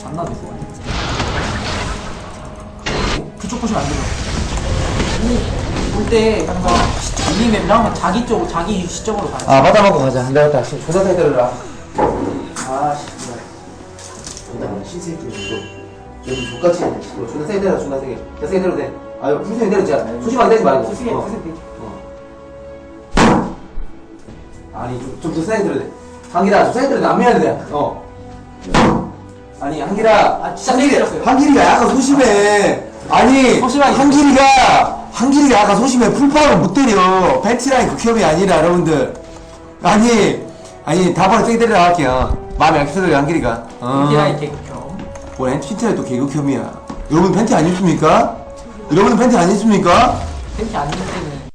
장난이지 어? 그쪽 보시면 안 되죠 볼때 항상 정리맵이랑 자기 쪽 자기 시점으로 가야 아 맞아 먹고 가자. 내가 다시 조사 세대를라. 아씨 그냥 신세계 이거 여기 족같이 있네 존나 세게 때려 존나 세게 자 세게 때려도 돼. 아유 불세게 때려 진짜 소심하게 때리지 말고. 소심해 어. 소심해 어. 아니 좀, 좀 세게 때려도 돼. 강기다. 세게 때려도 안 미안해 돼어. 아니 한기라 아, 진짜 세게 때렸어요. 한길이가 약간 소심해 아니 소심하게 한길이가 한길이가 약간 소심해 풀파워를 못 때려 팬티라인 극혐이 아니라 여러분들 아니 아니 다번에 세게 때리라 할게요 마음에 약해서 한길이가 어. 이라이 개극혐. 뭐 팬티는 또 개극혐이야 여러분 팬티 안 입습니까? 여러분 팬티 안 입습니까? 팬티 안 입을 때는